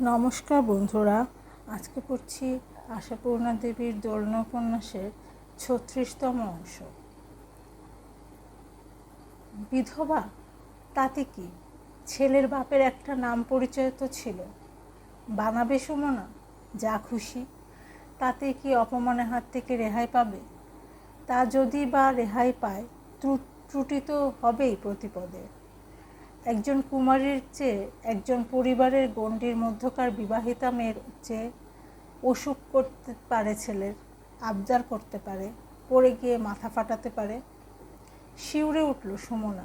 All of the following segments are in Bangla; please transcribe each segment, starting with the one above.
নমস্কার বন্ধুরা, আজকে পড়ছি আশাপূর্ণা দেবীর দোলনা উপন্যাসের ছত্রিশতম অংশ। বিধবা, তাতে কি? ছেলের বাপের একটা নাম পরিচয় তো ছিল। বানাবে সুমনা, যা খুশি। তাতে কি অপমানের হাত থেকে রেহাই পাবে? তা যদি বা রেহাই পায়, ত্রু- ত্রুটি তো হবেই প্রতিপদে। একজন কুমারীর চেয়ে একজন পরিবারের গণ্ডির মধ্যকার বিবাহিতা মেয়ের চেয়ে অসুখ করতে পারে ছেলের, আবদার করতে পারে, পড়ে গিয়ে মাথা ফাটাতে পারে। শিউরে উঠল সুমনা।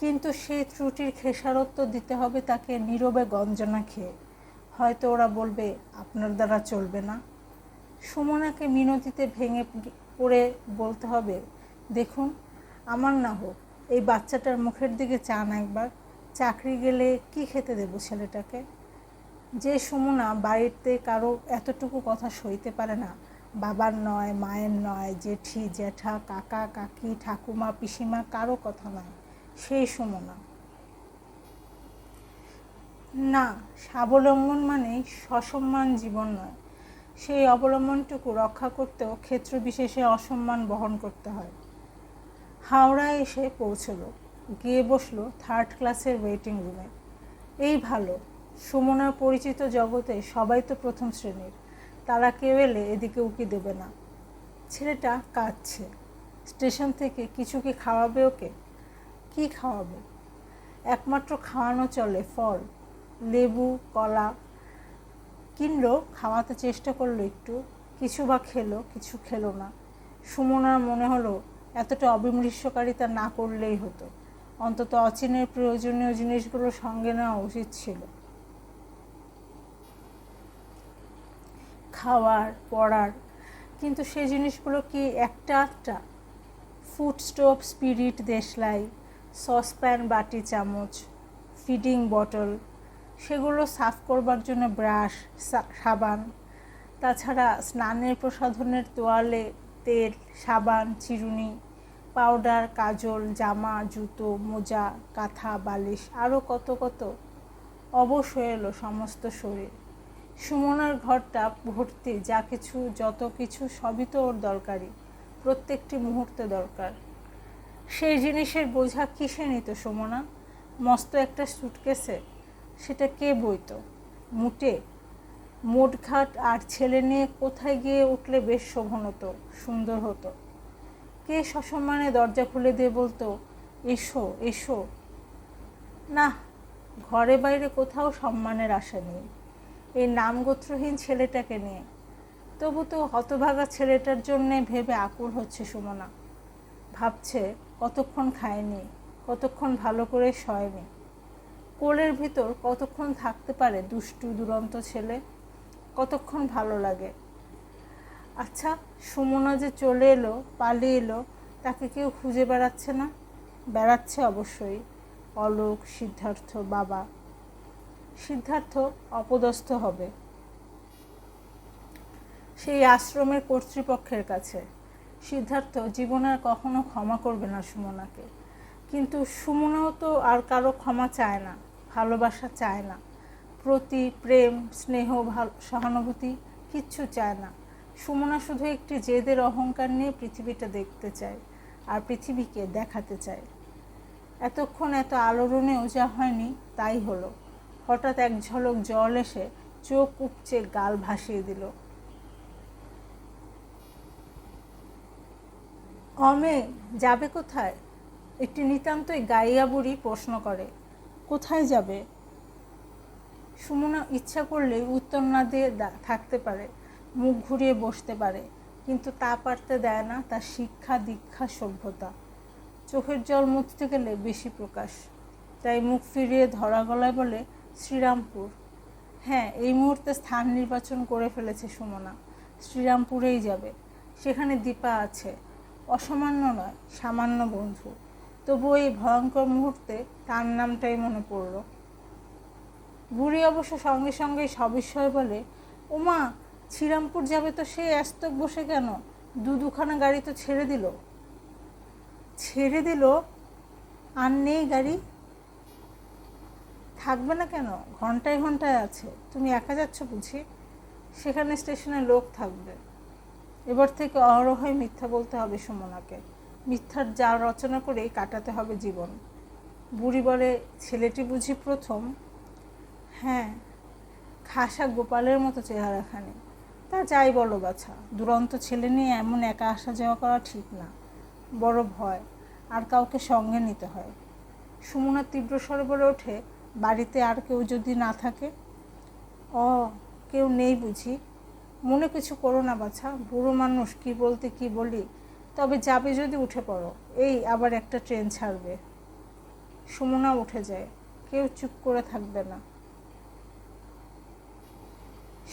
কিন্তু সেই ত্রুটির খেসারত্ব দিতে হবে তাকে নীরবে গঞ্জনা খেয়ে। হয়তো ওরা বলবে, আপনার দ্বারা চলবে না। সুমনাকে মিনতিতে ভেঙে পড়ে বলতে হবে, দেখুন, আমার না হোক এই বাচ্চাটার মুখের দিকে চান একবার। চাকরি গেলে কি খেতে দেবো ছেলেটাকে? যে সুমনা বাড়িতে কারও এতটুকু কথা সইতে পারে না, বাবার নয়, মায়ের নয়, জেঠি জ্যাঠা কাকা, কাকি, ঠাকুমা, পিসিমা কারও কথা নয়, সেই সুমনা। না, স্বাবলম্বন মানেই সসম্মান জীবন নয়। সেই অবলম্বনটুকু রক্ষা করতেও ক্ষেত্র বিশেষে অসম্মান বহন করতে হয়। হাওড়ায় এসে পৌঁছলো। গিয়ে বসল থার্ড ক্লাসের ওয়েটিং রুমে এই ভালো, সুমনার পরিচিত জগতে সবাই তো প্রথম শ্রেণির। তারা কেউ এলে এদিকে উকি দেবে না। ছেলেটা কাঁদছে। স্টেশন থেকে কিছু কি খাওয়াবে ওকে? কি খাওয়াবে? একমাত্র খাওয়ানো চলে, ফল, লেবু, কলা। কিনলো, খাওয়াতে চেষ্টা করল একটু। কিছু বা খেলো, কিছু খেলো না। সুমনার মনে হলো এতটা অবিমৃষ্যকারিতা না করলেই হতো। অন্তত অচিনের প্রয়োজনীয় জিনিসগুলো সঙ্গে নেওয়া উচিত ছিল। খাওয়ার, পড়ার, কিন্তু সেই জিনিসগুলো কি একটা একটা ফুড স্টোভ, স্পিরিট, দেশলাই, সসপ্যান, বাটি চামচ, ফিডিং বটল, সেগুলো সাফ করবার জন্য ব্রাশ সাবান, তাছাড়া স্নানের প্রসাধনের তোয়ালে তেল, সাবান, চিরুনি, পাউডার, কাজল, জামা, জুতো, মোজা, কাঁথা, বালিশ আরও কত কত। অবশ হয়ে এলো সমস্ত শরীর। সুমনার ঘরটা ভর্তি, যা কিছু, যত কিছু, সবই তো ওর দরকারি। প্রত্যেকটি মুহূর্তে দরকার। সেই জিনিসের বোঝা কিসে নিত সুমনা? মস্ত একটা সুটকেসে সেটা কে বইতো? মুটে? মোটঘাট আর ছেলে নিয়ে কোথায় গিয়ে উঠলে বেশ শোভন হতো, সুন্দর হতো। কে সসম্মানে দরজা খুলে দিয়ে বলতো, এসো এসো। না, ঘরে বাইরে কোথাও সম্মানের আশা নেই। এই নামগোত্রহীন ছেলেটাকে নিয়ে। তবু তো হতভাগা ছেলেটার জন্যে ভেবে আকুল হচ্ছে সুমনা। ভাবছে, কতক্ষণ খায়নি, কতক্ষণ ভালো করে শয়নি। কোলের ভিতর কতক্ষণ থাকতে পারে দুষ্টু, দুরন্ত ছেলে? কতক্ষণ ভালো লাগে? আচ্ছা সুমনা যে চলে এলো, পালিয়ে এলো, তাকে কেউ খুঁজে বেড়াচ্ছে না? বেড়াচ্ছে অবশ্যই। অলোক, সিদ্ধার্থ, বাবা। সিদ্ধার্থ অপদস্থ হবে। সেই আশ্রমের কর্তৃপক্ষের কাছে। সিদ্ধার্থ জীবনে আর কখনো ক্ষমা করবে না সুমনাকে। কিন্তু সুমনাও তো আর কারও ক্ষমা চায় না, ভালোবাসা চায় না। প্রতি প্রেম, স্নেহ সহানুভূতি কিচ্ছু চায় না। সুমনা শুধু একটি জেদের অহংকার নিয়ে পৃথিবীটা দেখতে চায় আর পৃথিবীকে দেখাতে চায়। এতক্ষণ এত আলোড়নেও যা হয়নি তাই হলো। হঠাৎ এক ঝলক জল এসে চোখ উপচে গাল ভাসিয়ে দিল। অমে, যাবে কোথায়? একটি নিতান্তই গাইয়া বুড়ি প্রশ্ন করে। কোথায় যাবে? সুমনা ইচ্ছা করলে উত্তর না দিয়ে থাকতে পারে, মুখ ঘুরিয়ে বসতে পারে, কিন্তু তা পারতে দেয় না তার শিক্ষা, দীক্ষা, সভ্যতা। চোখের জল মুছতে গেলে বেশি প্রকাশ। তাই মুখ ফিরিয়ে ধরা গলায় বলে, শ্রীরামপুর। হ্যাঁ এই মুহূর্তে স্থান নির্বাচন করে ফেলেছে সুমনা। শ্রীরামপুরেই যাবে। সেখানে দীপা আছে। অসামান্য নয়, সামান্য বন্ধু। তবুও এই ভয়ঙ্কর মুহূর্তে তার নামটাই মনে পড়ল। বুড়ি অবশ্য সঙ্গে সঙ্গে সবিস্ময় বলে, ওমা, শ্রীরামপুর যাবে তো সে এস্তক বসে কেন? দু দুখানা গাড়ি তো ছেড়ে দিল। ছেড়ে দিল? আর নেই গাড়ি? থাকবে না কেন? ঘন্টায় ঘন্টায় আছে। তুমি একা যাচ্ছ বুঝি? সেখানে স্টেশনে লোক থাকবে। এবার থেকে অহরহই মিথ্যা বলতে হবে সুমনাকে। মিথ্যার যা রচনা করেই কাটাতে হবে জীবন। বুড়ি বলে, ছেলেটি বুঝি প্রথম? হ্যাঁ খাসা গোপালের মতো চেহারাখানি তা যাই বলো বাছা, দুরন্ত ছেলে নিয়ে এমন একা আসা যাওয়া করা ঠিক না। বড় ভয়, আর কাউকে সঙ্গে নিতে হয়। সুমনা তীব্র স্বরে বলে ওঠে, বাড়িতে আর কেউ যদি না থাকে? ও কেউ নেই বুঝি। মনে কিছু করো না বাছা, বুড়ো মানুষ কি বলতে কি বলি, তবে যাবে যদি উঠে পড়ো, এই আবার একটা ট্রেন ছাড়বে। সুমনা উঠে যায়, কেউ চুপ করে থাকবে না।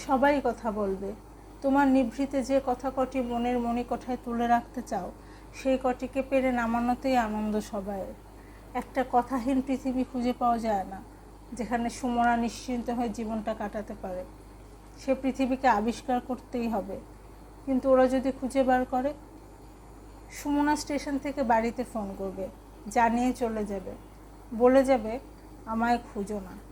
সবাই কথা বলবে। তোমার নিভৃতে যে কথা কটি মনের মণিকঠায় তুলে রাখতে চাও, সেই কটিকে পেরে নামানোতেই আনন্দ সবাইয়ের। একটা কথাহীন পৃথিবী খুঁজে পাওয়া যায় না, যেখানে সুমনা নিশ্চিন্ত হয়ে জীবনটা কাটাতে পারে। সে পৃথিবীকে আবিষ্কার করতেই হবে। কিন্তু ওরা যদি খুঁজে বার করে, সুমনা স্টেশন থেকে বাড়িতে ফোন করবে, জানিয়ে চলে যাবে। বলে যাবে, আমায় খুঁজো না।